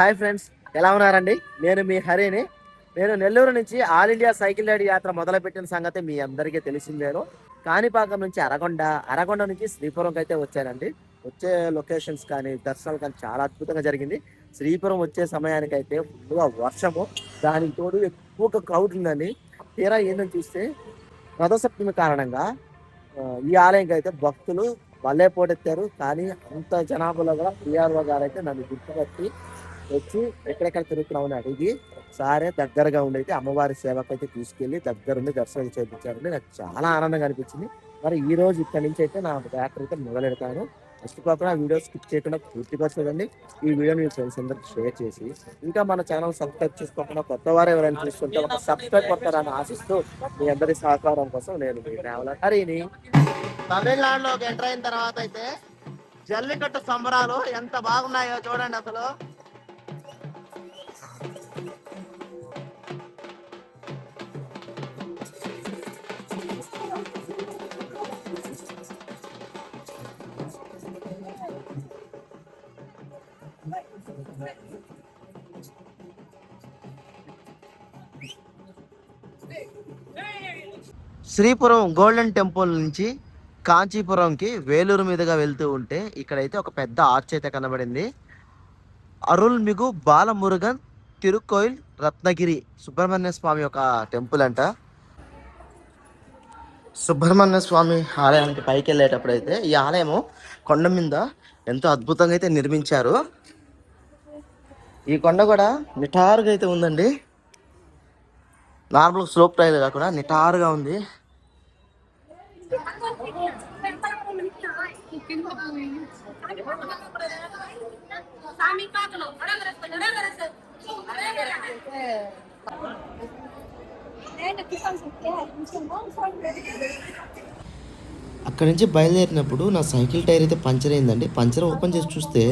Hi friends ఎలా ఉన్నారండి? నేను మీ హరిని. నేను నెల్లూరు నుంచి ఆల్ ఇండియా సైకిల్ రైడ్ యాత్ర మొదలుపెట్టిన సంగతి మీ అందరికీ తెలిసిందేను కాణిపాకం నుంచి అరగొండ అరగొండ నుంచి శ్రీపురంకి అయితే వచ్చానండి. వచ్చే లొకేషన్స్ కానీ దర్శనాలు కానీ చాలా అద్భుతంగా జరిగింది. శ్రీపురం వచ్చే సమయానికి అయితే ఫుల్గా వర్షము దానికి తోడు ఎక్కువ క్రౌడ్ ఉందండి. తీరా ఏందని చూస్తే రథసప్తమి కారణంగా ఈ ఆలయంకి అయితే భక్తులు వల్లే పోటెత్తారు. కానీ అంత జనాభాలో కూడా పిఆర్ఓ గారు అయితే నన్ను గుర్తుపట్టి వచ్చి ఎక్కడెక్కడ తిరుగుతున్నామని అడిగి సారే దగ్గరగా ఉండైతే అమ్మవారి సేవకు అయితే తీసుకెళ్ళి దగ్గరుండి దర్శనం చేయించారండి నాకు చాలా ఆనందంగా అనిపించింది. మరి ఈ రోజు ఇక్కడ నుంచి అయితే నా యాత్ర అయితే మొదలెడతాను. ఫస్ట్ కాకుండా వీడియో స్కిప్ చేయకుండా పూర్తిగా చూడండి. ఈ వీడియో మీ ఫ్రెండ్స్ అందరికి షేర్ చేసి ఇంకా మన ఛానల్ సబ్స్క్రైబ్ చేసుకోకుండా కొత్త వారు ఎవరైనా చూసుకుంటే ఒక సబ్స్క్రైబ్ కొడతారని ఆశిస్తూ మీ అందరి సహకారం కోసం నేను మీ ట్రావెలర్ హరిని తమిళనాడులోకి ఎంటర్ అయిన తర్వాత అయితే జల్లికట్టు సంబరాలు ఎంత బాగున్నాయో చూడండి అసలు. శ్రీపురం గోల్డెన్ టెంపుల్ నుంచి కాంచీపురంకి వేలూరు మీదుగా వెళ్తూ ఉంటే ఇక్కడైతే ఒక పెద్ద ఆర్చ్ అయితే కనబడింది. అరుల్ మిగు బాలమురుగన్ తిరుకోయిల్ రత్నగిరి సుబ్రహ్మణ్య స్వామి యొక్క టెంపుల్ అంట. సుబ్రహ్మణ్య స్వామి ఆలయానికి పైకి వెళ్ళేటప్పుడు అయితే ఈ ఆలయము కొండ మీద ఎంతో అద్భుతంగా అయితే నిర్మించారు. ఈ కొండ కూడా నిటారుగా అయితే ఉందండి. నార్మల్ స్లోప్ టైల్ కాకుండా నిటారుగా ఉంది. అక్కడ నుంచి బయలుదేరినప్పుడు నా సైకిల్ టైర్ అయితే పంచర్ అయిందండి. పంచర్ ఓపెన్ చేసి చూస్తే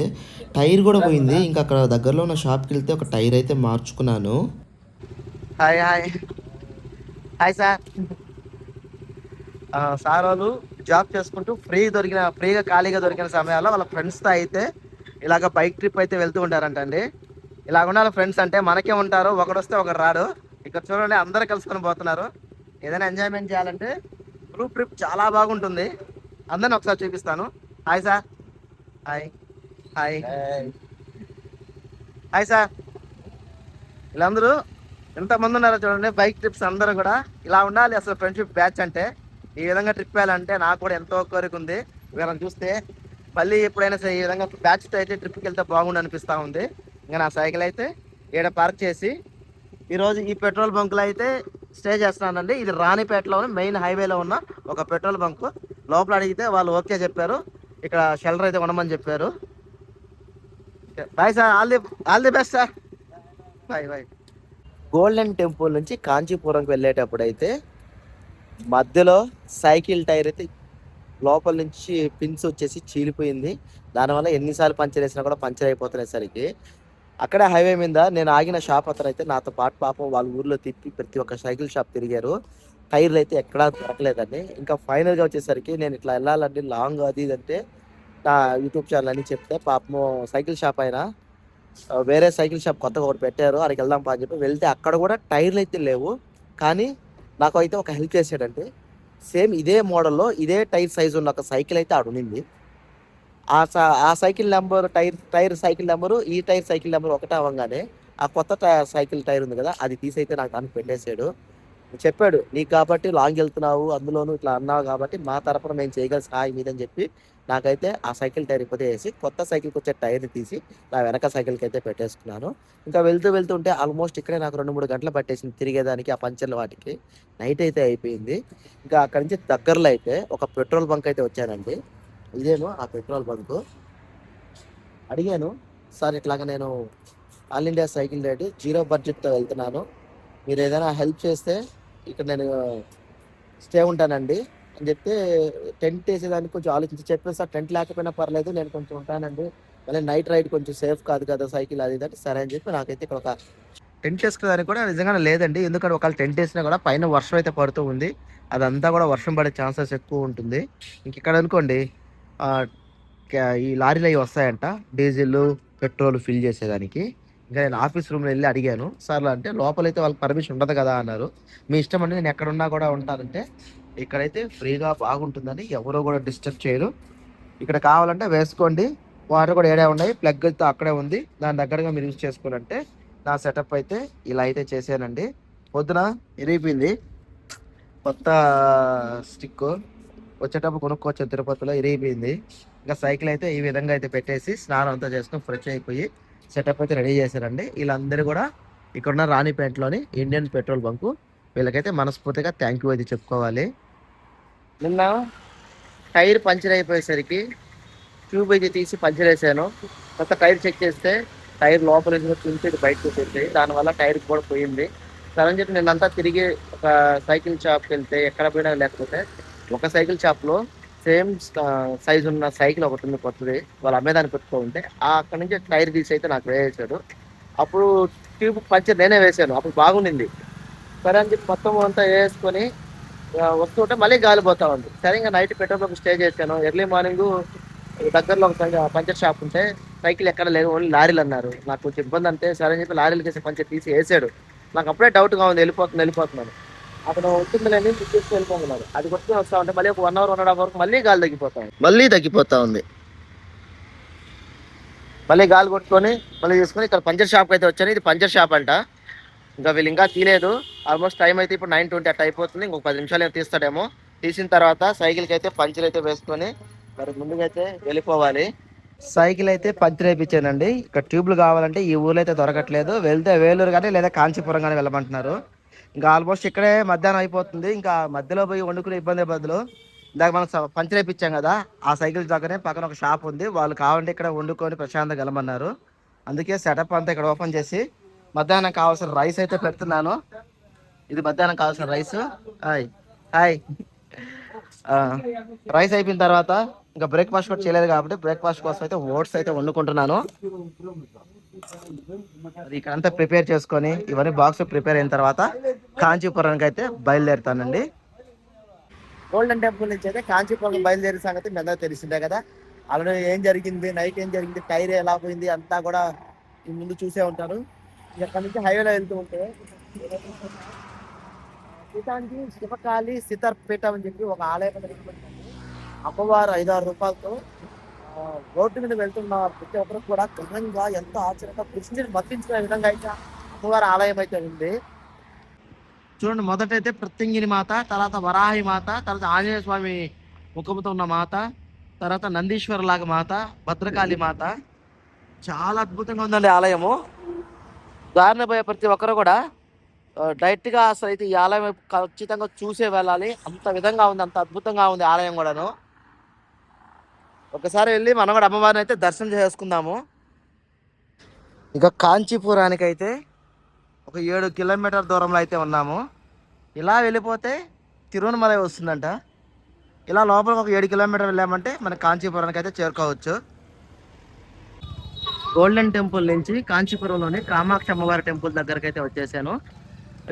టైర్ కూడా పోయింది. ఇంకా అక్కడ దగ్గరలో ఉన్న షాప్కి వెళ్తే ఒక టైర్ అయితే మార్చుకున్నాను. Hi hi. Hi sir. Sir వాళ్ళు జాబ్ చేసుకుంటూ ఫ్రీ దొరికిన ఫ్రీగా ఖాళీగా దొరికిన సమయాల్లో వాళ్ళ ఫ్రెండ్స్తో అయితే ఇలాగ బైక్ ట్రిప్ అయితే వెళ్తూ ఉంటారంటండి ఇలాగ ఉండాలి ఫ్రెండ్స్ అంటే మనకే ఉంటారు ఒకడు వస్తే ఒకడు రాడు. ఇక్కడ చూడండి అందరు కలుసుకొని పోతున్నారు. ఏదైనా ఎంజాయ్మెంట్ చేయాలంటే గ్రూప్ ట్రిప్ చాలా బాగుంటుంది. అందరిని ఒకసారి చూపిస్తాను. Hi sir hi hi hi sir వీళ్ళందరూ ఎంతమంది ఉన్నారో చూడండి బైక్ ట్రిప్స్ అందరూ కూడా. ఇలా ఉండాలి అసలు ఫ్రెండ్షిప్ బ్యాచ్ అంటే. ఈ విధంగా ట్రిప్ వెళ్ళాలంటే నాకు కూడా ఎంతో కోరిక ఉంది. వీళ్ళని చూస్తే మళ్ళీ ఎప్పుడైనా సరే ఈ విధంగా బ్యాచ్తో అయితే ట్రిప్కి వెళ్తే బాగుండు అనిపిస్తూ ఉంది. ఇంకా నా సైకిల్ అయితే ఈడ పార్క్ చేసి ఈరోజు ఈ పెట్రోల్ బంకులో అయితే స్టే చేస్తున్నానండి. ఇది రాణిపేటలో మెయిన్ హైవేలో ఉన్న ఒక పెట్రోల్ బంక్ లోపల అడిగితే వాళ్ళు ఓకే చెప్పారు. ఇక్కడ షెల్టర్ అయితే ఉండమని చెప్పారు. Bye sir all the all the best sir bye bye golden temple నుంచి కాంచీపురంకి వెళ్ళేటప్పుడు అయితే మధ్యలో సైకిల్ టైర్ అయితే లోపల నుంచి పిన్స్ వచ్చేసి చీలిపోయింది. దానివల్ల ఎన్నిసార్లు పంచర్ వేసినా కూడా పంచర్ అయిపోతున్నసరికి అక్కడే హైవే మీద నేను ఆగిన షాప్ అతను అయితే నాతో పాటు పాపం వాళ్ళ ఊర్లో తిప్పి ప్రతి ఒక్క సైకిల్ షాప్ తిరిగారు. టైర్లు అయితే ఎక్కడా దొరకలేదండి. ఇంకా ఫైనల్గా వచ్చేసరికి నేను ఇట్లా వెళ్ళాలండి. లాంగ్ అది ఇది అంటే నా యూట్యూబ్ ఛానల్ అని చెప్తే పాపం సైకిల్ షాప్ అయినా వేరే సైకిల్ షాప్ కొత్తగా ఒకటి పెట్టారు. అక్కడికి వెళ్దాం పా అని చెప్పి వెళ్తే అక్కడ కూడా టైర్లు అయితే లేవు. కానీ నాకు అయితే ఒక హెల్ప్ చేసాడంటే సేమ్ ఇదే మోడల్లో ఇదే టైర్ సైజ్ ఉన్న ఒక సైకిల్ అయితే ఆడు ఉన్నింది ఆ స- ఆ cycle number tyre tyre cycle number ఈ టైర్ సైకిల్ నెంబర్ ఒకటే అవ్వగానే ఆ కొత్త టై- సైకిల్ టైర్ ఉంది కదా అది తీసైతే నాకు దానికి పెట్టేశాడు. చెప్పాడు నీకు కాబట్టి లాంగ్ వెళ్తున్నావు అందులోనూ ఇట్లా అన్నావు కాబట్టి మా తరపున మేము చేయగల సహాయం ఇదని చెప్పి నాకైతే ఆ సైకిల్ టైర్ ఇప్పుడే వేసి కొత్త సైకిల్కి వచ్చే టైర్ తీసి నా వెనక సైకిల్కి అయితే పెట్టేసుకున్నాను. ఇంకా వెళ్తూ వెళ్తూ ఉంటే ఆల్మోస్ట్ ఇక్కడే నాకు రెండు మూడు గంటలు పట్టేసింది తిరిగేదానికి ఆ పంచర్ల వాటికి. నైట్ అయితే అయిపోయింది. ఇంకా అక్కడి నుంచి దగ్గరలో అయితే ఒక పెట్రోల్ బంక్ అయితే వచ్చానండి. ఇదేమో ఆ పెట్రోల్ బంక్. అడిగాను సార్ ఇట్లాగా నేను all India cycle ride zero బడ్జెట్తో వెళ్తున్నాను. మీరు ఏదైనా హెల్ప్ చేస్తే ఇక్కడ నేను స్టే ఉంటానండి. అని చెప్తే టెంట్ వేసేదానికి కొంచెం ఆలోచించి చెప్పేసి సార్ టెంట్ లేకపోయినా పర్లేదు నేను కొంచెం ఉంటానండి. మళ్ళీ నైట్ రైడ్ కొంచెం సేఫ్ కాదు కదా సైకిల్ అది అంటే సరే అని చెప్పి నాకైతే ఇక్కడ ఒక టెంట్ వేసుకోవడానికి కూడా నిజంగానే లేదండి. ఎందుకంటే ఒకవేళ టెంట్ వేసినా కూడా పైన వర్షం అయితే పడుతూ ఉంది. అదంతా కూడా వర్షం పడే ఛాన్సెస్ ఎక్కువ ఉంటుంది. ఇంక ఇక్కడ అనుకోండి ఈ లారీలు అవి వస్తాయంట. డీజిల్ పెట్రోల్ ఫిల్ చేసేదానికి. ఇంకా నేను ఆఫీస్ రూమ్లో వెళ్ళి అడిగాను. సార్లు అంటే లోపలైతే వాళ్ళకి పర్మిషన్ ఉండదు కదా అన్నారు. మీ ఇష్టం అండి నేను ఎక్కడున్నా కూడా ఉంటానంటే ఇక్కడైతే ఫ్రీగా బాగుంటుందని ఎవరో కూడా డిస్టర్బ్ చేయరు. ఇక్కడ కావాలంటే వేసుకోండి. వాటర్ కూడా ఏడే ఉన్నాయి. ప్లగ్ అయితే అక్కడే ఉంది. దాని దగ్గరగా మీరు యూజ్ చేసుకోవాలంటే నా సెటప్ అయితే ఇలా అయితే చేశానండి. పొద్దున ఇరిగిపోయింది. కొత్త స్టిక్ వచ్చేటప్పుడు కొనుక్కోవచ్చు తిరుపతిలో. ఇరిగిపోయింది. ఇంకా సైకిల్ అయితే ఈ విధంగా అయితే పెట్టేసి స్నానం అంతా చేసుకుని ఫ్రెష్ అయిపోయి సెటప్ అయితే రెడీ చేశారండి వీళ్ళందరూ కూడా ఇక్కడున్న రాణిపేటలోని ఇండియన్ పెట్రోల్ బంకు వీళ్ళకైతే మనస్ఫూర్తిగా థ్యాంక్ యూ అయితే చెప్పుకోవాలి. నిన్న టైర్ పంచర్ అయిపోయేసరికి ట్యూబ్ అయితే తీసి పంచర్ వేసాను. కొత్త టైర్ చెక్ చేస్తే టైర్ లోపల చుంచి బయటకు వచ్చేసి దానివల్ల టైర్ కూడా పోయింది. సరే అని చెప్పి నిన్నంతా తిరిగి ఒక సైకిల్ షాప్కి వెళ్తే ఎక్కడ పోయినా లేకపోతే ఒక సైకిల్ షాప్లో సేమ్ సైజ్ ఉన్న సైకిల్ ఒకటి ఉంది కొత్తది. వాళ్ళు అమ్మేదాన్ని పెట్టుకో ఉంటే అక్కడ నుంచి టైర్ తీసి అయితే నాకు వేసాడు అప్పుడు ట్యూబ్ పంచర్ నేనే వేసాను. అప్పుడు బాగుండింది. సరే అని చెప్పి మొత్తం అంతా వేసుకొని వస్తుంటే మళ్ళీ గాలి పోతా ఉంది. సరే ఇంకా నైట్ పెట్రోల్ బంక్ స్టే చేశాను. ఎర్లీ మార్నింగ్ దగ్గరలో ఒక పంచర్ షాప్ ఉంటే సైకిల్ ఎక్కడ లేదు ఓన్లీ లారీలు అన్నారు. నాకు కొంచెం ఇబ్బంది అంటే సరే అని చెప్పి లారీలు కేసి పంచర్ తీసి వేసాడు. నాకు అప్పుడే డౌట్గా ఉంది వెళ్ళిపోతుంది వెళ్ళిపోతున్నాను. అతను ఉంటుంది లేని తీసుకు వెళ్ళిపోతున్నారు అది కొట్టుకుని వస్తా ఉంటే మళ్ళీ ఒక one hour one and half వరకు మళ్ళీ గాలి తగ్గిపోతా ఉంది. మళ్ళీ తగ్గిపోతా ఉంది. మళ్ళీ గాలి కొట్టుకొని మళ్ళీ తీసుకొని ఇక్కడ పంచర్ షాప్కి అయితే వచ్చాను. ఇది పంచర్ షాప్ అంట. ఇంకా వీళ్ళు ఇంకా తీయలేదు. ఆల్మోస్ట్ టైం అయితే ఇప్పుడు నైన్ ట్వంటీ అట్లా అయిపోతుంది. ఇంకొక పది నిమిషాలు ఏమో తీస్తాడేమో. తీసిన తర్వాత సైకిల్కి అయితే పంచర్ అయితే వేసుకొని మరి ముందుగా అయితే వెళ్ళిపోవాలి. సైకిల్ అయితే పంచర్ వేయించానండి ఇక్కడ ట్యూబ్లు కావాలంటే ఈ ఊర్లో అయితే దొరకట్లేదు. వెళ్తే వేలూరు కానీ లేదా కాంచీపురం కానీ వెళ్ళమంటున్నారు. ఇంకా ఆల్మోస్ట్ ఇక్కడే మధ్యాహ్నం అయిపోతుంది. ఇంకా మధ్యలో పోయి వండుకునే ఇబ్బంది బదులు ఇందాక మనం స- పంచర్ వేయించాం కదా ఆ సైకిల్ దగ్గరనే పక్కన ఒక షాప్ ఉంది. వాళ్ళు కావాలంటే ఇక్కడ వండుకొని ప్రశాంతంగా వెళ్ళమన్నారు. అందుకే సెటప్ అంతా ఇక్కడ ఓపెన్ చేసి మధ్యాహ్నం కావాల్సిన రైస్ అయితే పెడుతున్నాను. ఇది మధ్యాహ్నం కావాల్సిన రైస్. హాయ్. హాయ్. రైస్ అయిపోయిన తర్వాత ఇంకా బ్రేక్ఫాస్ట్ కూడా చేయలేదు కాబట్టి బ్రేక్ఫాస్ట్ కోసం అయితే ఓట్స్ అయితే వండుకుంటున్నాను. అది ఇక్కడ అంతా ప్రిపేర్ చేసుకొని ఇవన్నీ బాక్స్ ప్రిపేర్ అయిన తర్వాత కాంచీపురానికి అయితే బయలుదేరుతానండి. గోల్డెన్ టెంపుల్ నుంచి అయితే కాంచీపురం బయలుదేరే సంగతి మీ తెలిసిందే కదా. అలానే ఏం జరిగింది? నైట్ ఏం జరిగింది? టైర్ ఎలా పోయింది? అంతా కూడా ముందు చూసే ఉంటారు. ఇక్కడ నుంచి హైవేలో వెళ్తూ ఉంటే సీతాంజీ శివకాళి సీతార్పేట అని చెప్పి ఒక ఆలయం అమ్మవారు ఐదారు రూపాయలతో రోడ్డు మీద వెళ్తున్న ప్రతి ఒక్కరు కూడా ఘనంగా ఎంతో ఆశ్చర్యంగా కృష్ణుని మర్తించుకునే విధంగా అయితే అమ్మవారి ఆలయం అయితే ఉంది. చూడండి మొదటైతే ప్రత్యంగిని మాత తర్వాత వరాహి మాత తర్వాత ఆంజనేయ స్వామి ముఖముతో ఉన్న మాత తర్వాత నందీశ్వర లాగా మాత భద్రకాళి మాత. చాలా అద్భుతంగా ఉందండి ఆలయము. దారిన పోయే ప్రతి ఒక్కరు కూడా డైరెక్ట్గా అసలు అయితే ఈ ఆలయం ఖచ్చితంగా చూసే వెళ్ళాలి. అంత విధంగా ఉంది అంత అద్భుతంగా ఉంది ఆలయం కూడాను. ఒకసారి వెళ్ళి మనం కూడా అమ్మవారిని అయితే దర్శనం చేసుకుందాము. ఇక కాంచీపురానికి అయితే ఒక ఏడు కిలోమీటర్ దూరంలో అయితే ఉన్నాము. ఇలా వెళ్ళిపోతే తిరువనమలై వస్తుందంట. ఇలా లోపల ఒక ఏడు కిలోమీటర్ వెళ్ళామంటే మన కాంచీపురానికి అయితే చేరుకోవచ్చు. గోల్డెన్ టెంపుల్ నుంచి కాంచీపురంలోని కామాక్షి అమ్మవారి టెంపుల్ దగ్గరికి అయితే వచ్చేసాను.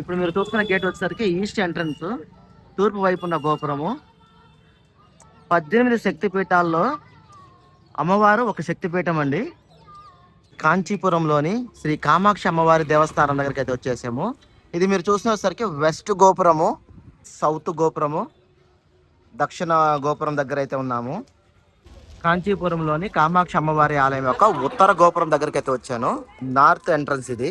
ఇప్పుడు మీరు చూస్తున్న గేట్ వచ్చేసరికి ఈస్ట్ ఎంట్రన్స్ తూర్పు వైపు ఉన్న గోపురము. పద్దెనిమిది శక్తిపీఠాల్లో అమ్మవారు ఒక శక్తిపీఠం అండి. కాంచీపురంలోని శ్రీ కామాక్షి అమ్మవారి దేవస్థానం దగ్గరికి అయితే వచ్చేసాము. ఇది మీరు చూసినసరికి వెస్ట్ గోపురము సౌత్ గోపురము దక్షిణ గోపురం దగ్గర అయితే ఉన్నాము. కాంచీపురంలోని కామాక్షి అమ్మవారి ఆలయం యొక్క ఉత్తర గోపురం దగ్గరికి అయితే వచ్చాను. నార్త్ ఎంట్రన్స్ ఇది.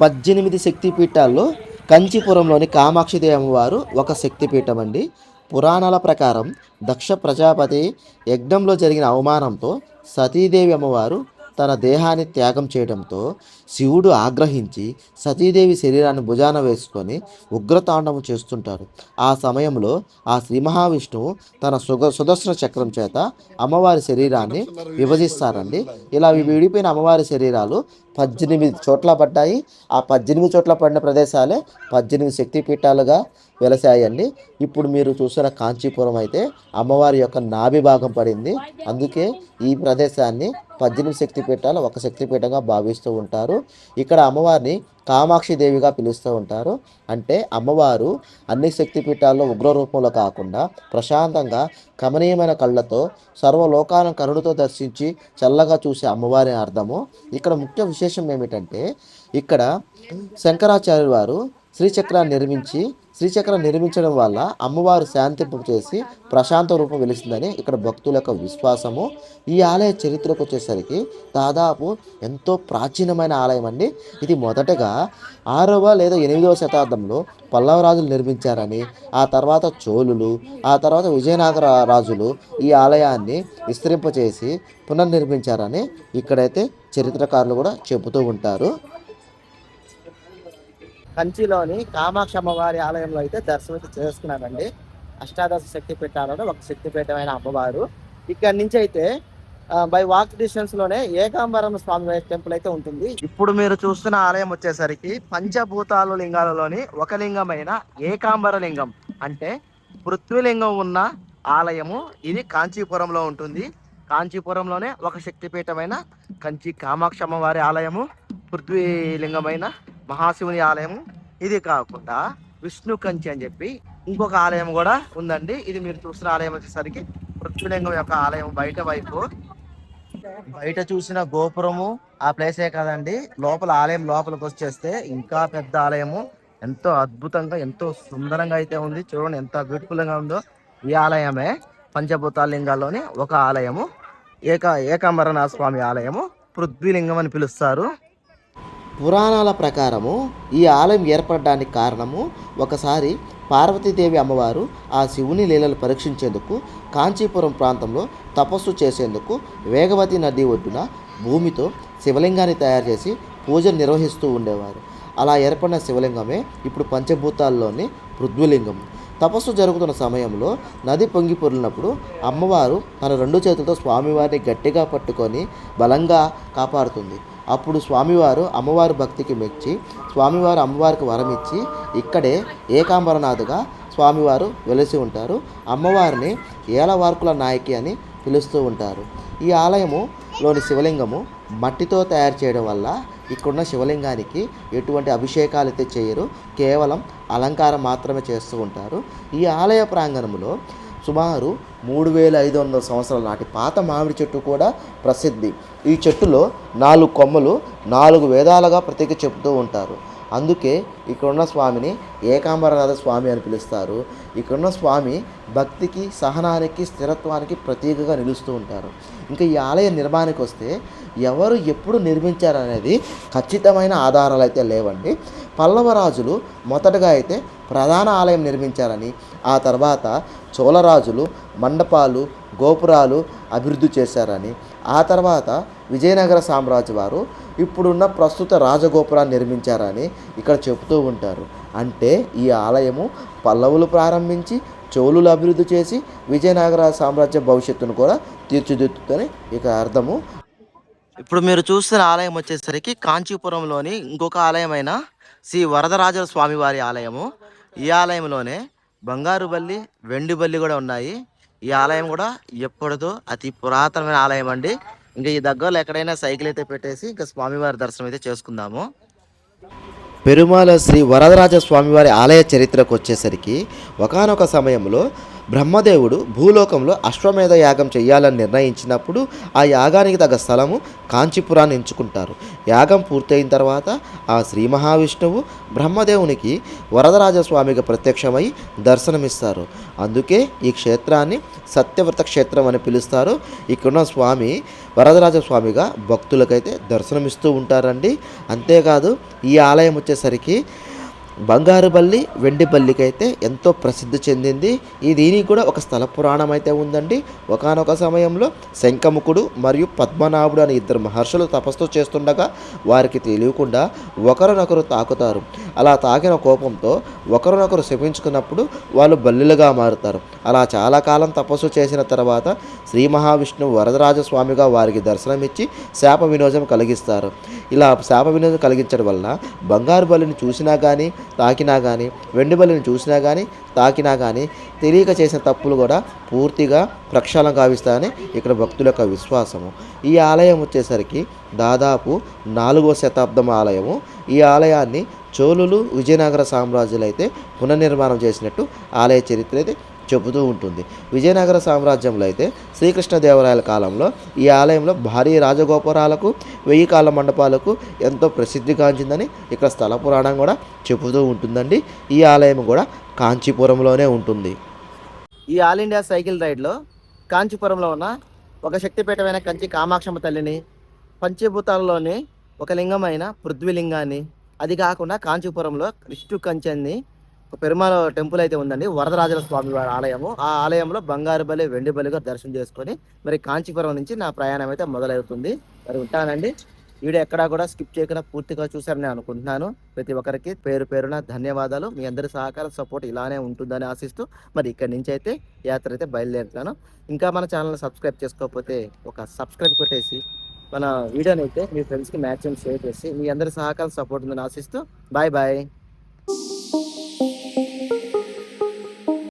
పద్దెనిమిది శక్తిపీఠాల్లో కంచీపురంలోని కామాక్షిదేవి అమ్మవారు ఒక శక్తిపీఠం అండి. పురాణాల ప్రకారం దక్ష ప్రజాపతి యజ్ఞంలో జరిగిన అవమానంతో సతీదేవి అమ్మవారు తన దేహాన్ని త్యాగం చేయడంతో శివుడు ఆగ్రహించి సతీదేవి శరీరాన్ని భుజాన వేసుకొని ఉగ్రతాండవం చేస్తుంటారు ఆ సమయంలో ఆ శ్రీ మహావిష్ణువు తన సుగ సుదర్శన చక్రం చేత అమ్మవారి శరీరాన్ని విభజిస్తారండి. ఇలా విడిపోయిన అమ్మవారి శరీరాలు పద్దెనిమిది చోట్ల పడ్డాయి. ఆ పద్దెనిమిది చోట్ల పడిన ప్రదేశాలే పద్దెనిమిది శక్తిపీఠాలుగా వెలసాయండి. ఇప్పుడు మీరు చూసిన కాంచీపురం అయితే అమ్మవారి యొక్క నాభి భాగం పడింది. అందుకే ఈ ప్రదేశాన్ని పద్దెనిమిది శక్తిపీఠాలు ఒక శక్తిపీఠంగా భావిస్తూ ఉంటారు. ఇక్కడ అమ్మవారిని కామాక్షి దేవిగా పిలుస్తూ ఉంటారు. అంటే అమ్మవారు అన్ని శక్తిపీఠాల్లో ఉగ్ర రూపంలో కాకుండా ప్రశాంతంగా కమనీయమైన కళ్ళతో సర్వలోకాలను కరుణతో దర్శించి చల్లగా చూసే అమ్మవారి అర్థము. ఇక్కడ ముఖ్య విశేషం ఏమిటంటే ఇక్కడ శంకరాచార్యులు వారు శ్రీచక్రాన్ని నిర్మించి శ్రీచక్రం నిర్మించడం వల్ల అమ్మవారు శాంతింపు చేసి ప్రశాంత రూపం వెలిసిందని ఇక్కడ భక్తుల యొక్క విశ్వాసము. ఈ ఆలయ చరిత్రకు వచ్చేసరికి దాదాపు ఎంతో ప్రాచీనమైన ఆలయం అండి. ఇది మొదటగా ఆరవ లేదా ఎనిమిదవ శతాబ్దంలో పల్లవరాజులు నిర్మించారని ఆ తర్వాత చోళులు ఆ తర్వాత విజయనగర రాజులు ఈ ఆలయాన్ని విస్తరింపచేసి పునర్నిర్మించారని ఇక్కడైతే చరిత్రకారులు కూడా చెబుతూ ఉంటారు. కంచిలోని కామాక్షి అమ్మవారి ఆలయంలో అయితే దర్శనం చేసుకున్నానండి అష్టాదశ శక్తి పీఠాలలో ఒక శక్తిపీఠమైన అమ్మవారు. ఇక్కడ నుంచి అయితే బై వాక్ డిస్టెన్స్లోనే ఏకాంబరం స్వామి టెంపుల్ అయితే ఉంటుంది. ఇప్పుడు మీరు చూస్తున్న ఆలయం వచ్చేసరికి పంచభూతాలు లింగాలలోని ఒక లింగమైన ఏకాంబర లింగం. అంటే పృథ్వీలింగం ఉన్న ఆలయము ఇది కాంచీపురంలో ఉంటుంది. కాంచీపురంలోనే ఒక శక్తిపీఠమైన కంచి కామాక్షి అమ్మవారి ఆలయము పృథ్వీలింగమైన మహాశివుని ఆలయం ఇది కాకుండా విష్ణు కంచి అని చెప్పి ఇంకొక ఆలయం కూడా ఉందండి. ఇది మీరు చూసిన ఆలయం వచ్చేసరికి పృథ్వీలింగం యొక్క ఆలయం బయట వైపు. బయట చూసిన గోపురము ఆ ప్లేసే కదండి. లోపల ఆలయం లోపలికి వచ్చేస్తే ఇంకా పెద్ద ఆలయము. ఎంతో అద్భుతంగా ఎంతో సుందరంగా అయితే ఉంది. చూడండి ఎంత బ్యూటిఫుల్గా ఉందో. ఈ ఆలయమే పంచభూతాలింగాల్లోని ఒక ఆలయము. ఏక ఏకాంబరనాథ స్వామి ఆలయము. పృథ్వీలింగం అని పిలుస్తారు. పురాణాల ప్రకారము ఈ ఆలయం ఏర్పడడానికి కారణము ఒకసారి పార్వతీదేవి అమ్మవారు ఆ శివుని లీలలు పరీక్షించేందుకు కాంచీపురం ప్రాంతంలో తపస్సు చేసేందుకు వేగవతి నది ఒడ్డున భూమితో శివలింగాన్ని తయారు చేసి పూజలు నిర్వహిస్తూ ఉండేవారు. అలా ఏర్పడిన శివలింగమే ఇప్పుడు పంచభూతాల్లోని పృథ్వలింగం. తపస్సు జరుగుతున్న సమయంలో నది పొంగి పొర్లినప్పుడు అమ్మవారు తన రెండు చేతులతో స్వామివారిని గట్టిగా పట్టుకొని బలంగా కాపాడుతుంది. అప్పుడు స్వామివారు అమ్మవారి భక్తికి మెచ్చి స్వామివారు అమ్మవారికి వరం ఇచ్చి ఇక్కడే ఏకాంబరనాథుగా స్వామివారు వెలిసి ఉంటారు. అమ్మవారిని ఏలవార్కుల నాయకి అని పిలుస్తూ ఉంటారు. ఈ ఆలయములోని శివలింగము మట్టితో తయారు చేయడం వల్ల ఇక్కడున్న శివలింగానికి ఎటువంటి అభిషేకాలు అయితే చేయరు. కేవలం అలంకారం మాత్రమే చేస్తూ ఉంటారు. ఈ ఆలయ ప్రాంగణంలో సుమారు మూడు వేల ఐదు వందల సంవత్సరాల నాటి పాత మామిడి చెట్టు కూడా ప్రసిద్ధి. ఈ చెట్టులో నాలుగు కొమ్మలు నాలుగు వేదాలుగా ప్రత్యేక చెబుతూ ఉంటారు. అందుకే ఇక్కడున్న స్వామిని ఏకాంబరనాథ స్వామి అని పిలుస్తారు. ఇక్కడున్న స్వామి భక్తికి సహనానికి స్థిరత్వానికి ప్రతీకగా నిలుస్తూ ఉంటారు. ఇంకా ఈ ఆలయ నిర్మాణానికి వస్తే ఎవరు ఎప్పుడు నిర్మించారనేది ఖచ్చితమైన ఆధారాలు అయితే లేవండి. పల్లవరాజులు మొదటగా అయితే ప్రధాన ఆలయం నిర్మించారని ఆ తర్వాత చోళరాజులు మండపాలు గోపురాలు అభివృద్ధి చేశారని ఆ తర్వాత విజయనగర సామ్రాజ్య వారు ఇప్పుడున్న ప్రస్తుత రాజగోపురాన్ని నిర్మించారని ఇక్కడ చెబుతూ ఉంటారు. అంటే ఈ ఆలయము పల్లవులు ప్రారంభించి చోళులు అభివృద్ధి చేసి విజయనగర సామ్రాజ్య భవిష్యత్తును కూడా తీర్చిదిద్దుతుందని ఇక అర్థము ఇప్పుడు మీరు చూస్తున్న ఆలయం వచ్చేసరికి కాంచీపురంలోని ఇంకొక ఆలయమైన శ్రీ వరదరాజుల స్వామివారి ఆలయము. ఈ ఆలయంలోనే బంగారు బల్లి వెండి బల్లి కూడా ఉన్నాయి. ఈ ఆలయం కూడా ఎప్పటిదో అతి పురాతనమైన ఆలయం అండి. ఇంకా ఈ దగ్గరలో ఎక్కడైనా సైకిల్ అయితే పెట్టేసి ఇంకా స్వామివారి దర్శనం అయితే చేసుకుందాము. పెరుమాల శ్రీ వరదరాజ స్వామివారి ఆలయ చరిత్రకు వచ్చేసరికి ఒకానొక సమయంలో బ్రహ్మదేవుడు భూలోకంలో అశ్వమేధ యాగం చేయాలని నిర్ణయించినప్పుడు ఆ యాగానికి తగ్గ స్థలము కాంచీపురాన్ని ఎంచుకుంటారు. యాగం పూర్తయిన తర్వాత ఆ శ్రీ మహావిష్ణువు బ్రహ్మదేవునికి వరదరాజస్వామిగా ప్రత్యక్షమై దర్శనమిస్తారు. అందుకే ఈ క్షేత్రాన్ని సత్యవ్రత క్షేత్రం అని పిలుస్తారు. ఇక్కడున్న స్వామి వరదరాజ స్వామిగా భక్తులకైతే దర్శనమిస్తూ ఉంటారండి. అంతేకాదు ఈ ఆలయం వచ్చేసరికి బంగారు బల్లి వెండి బల్లికైతే ఎంతో ప్రసిద్ధి చెందింది. ఈ దీనికి కూడా ఒక స్థల పురాణం అయితే ఉందండి. ఒకానొక సమయంలో శంఖముఖుడు మరియు పద్మనాభుడు అనే ఇద్దరు మహర్షులు తపస్సు చేస్తుండగా వారికి తెలియకుండా ఒకరినొకరు తాకుతారు. అలా తాకిన కోపంతో ఒకరినొకరు శపించుకున్నప్పుడు వాళ్ళు బల్లిలుగా మారుతారు. అలా చాలా కాలం తపస్సు చేసిన తర్వాత శ్రీ మహావిష్ణువు వరదరాజ స్వామిగా వారికి దర్శనమిచ్చి శాప వినోదం కలిగిస్తారు. ఇలా శాప వినోదం కలిగించడం వల్ల బంగారు బలిని చూసినా కానీ తాకినా కానీ వెండి బలిని చూసినా కానీ తాకినా కానీ తెలియక చేసిన తప్పులు కూడా పూర్తిగా ప్రక్షాళన కావిస్తాయని ఇక్కడ భక్తుల యొక్క విశ్వాసము. ఈ ఆలయం వచ్చేసరికి దాదాపు నాలుగో శతాబ్దం ఆలయము. ఈ ఆలయాన్ని చోళులు విజయనగర సామ్రాజ్యులు అయితే పునర్నిర్మాణం చేసినట్టు ఆలయ చరిత్ర అయితే చెబుతూ ఉంటుంది. విజయనగర సామ్రాజ్యంలో అయితే శ్రీకృష్ణదేవరాయల కాలంలో ఈ ఆలయంలో భారీ రాజగోపురాలకు వెయ్యి కాల మండపాలకు ఎంతో ప్రసిద్ధిగాంచిందని ఇక్కడ స్థల పురాణం కూడా చెబుతూ ఉంటుందండి. ఈ ఆలయం కూడా కాంచీపురంలోనే ఉంటుంది. ఈ ఆల్ ఇండియా సైకిల్ రైడ్లో కాంచీపురంలో ఉన్న ఒక శక్తిపీఠమైన కంచి కామాక్షమ్మ తల్లిని పంచభూతాలలోని ఒక లింగమైన పృథ్వీలింగాన్ని అది కాకుండా కాంచీపురంలో కృష్ణు కంచెని పెరుమాళ టెంపుల్ అయితే ఉందండి. వరదరాజల స్వామి వారి ఆలయము. ఆ ఆలయంలో బంగారు బలి వెండి బలిగా దర్శనం చేసుకొని మరి కాంచీపురం నుంచి నా ప్రయాణం అయితే మొదలవుతుంది. మరి ఉంటానండి. వీడియో ఎక్కడా కూడా స్కిప్ చేయకుండా పూర్తిగా చూసారని అనుకుంటున్నాను. ప్రతి ఒక్కరికి పేరు పేరున ధన్యవాదాలు. మీ అందరి సహకార సపోర్ట్ ఇలానే ఉంటుందని ఆశిస్తూ మరి ఇక్కడి నుంచి అయితే యాత్ర అయితే బయలుదేరుతాను ఇంకా మన ఛానల్ సబ్స్క్రైబ్ చేసుకోకపోతే ఒక సబ్స్క్రైబ్ కొట్టేసి మన వీడియోని అయితే మీ ఫ్రెండ్స్కి మ్యాక్సిమం షేర్ చేసి మీ అందరి సహకారం సపోర్ట్ ఉందని ఆశిస్తూ బాయ్ బాయ్.